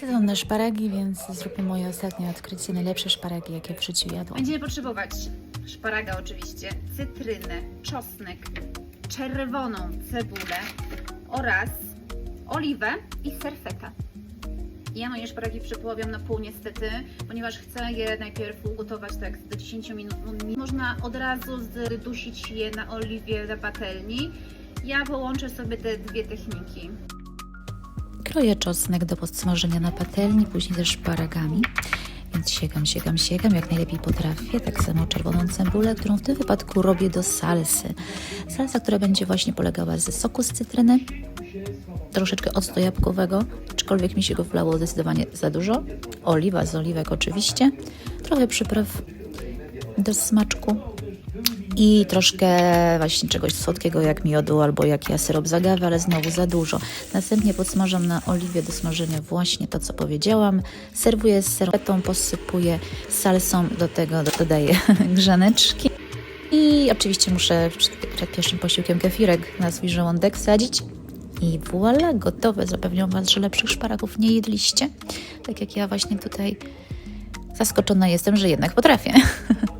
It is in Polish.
Sezon na szparagi, więc zróbmy moje ostatnie odkrycie. Najlepsze szparagi, jakie w życiu jadłam. Będziemy potrzebować szparaga oczywiście, cytrynę, czosnek, czerwoną cebulę oraz oliwę i serfeta. Ja moje szparagi przepoławiam na pół niestety, ponieważ chcę je najpierw ugotować tak do 10 minut. Można od razu zdusić je na oliwie na patelni. Ja połączę sobie te dwie techniki. Kroję czosnek do podsmażenia na patelni, później ze szparagami. Więc siekam, siekam, siekam, jak najlepiej potrafię. Tak samo czerwoną cebulę, którą w tym wypadku robię do salsy. Salsa, która będzie właśnie polegała ze soku z cytryny, troszeczkę octu jabłkowego, aczkolwiek mi się go wlało zdecydowanie za dużo. Oliwa z oliwek oczywiście, trochę przypraw do smaczku i troszkę właśnie czegoś słodkiego jak miodu albo jak ja syrop z agawy, ale znowu za dużo. Następnie podsmażam na oliwie do smażenia właśnie to, co powiedziałam. Serwuję z serwetą, posypuję salsą, do tego dodaję grzaneczki. I oczywiście muszę przed pierwszym posiłkiem kefirek na swój żołądek wsadzić. I voilà, gotowe. Zapewniam Was, że lepszych szparagów nie jedliście. Tak jak ja właśnie tutaj zaskoczona jestem, że jednak potrafię.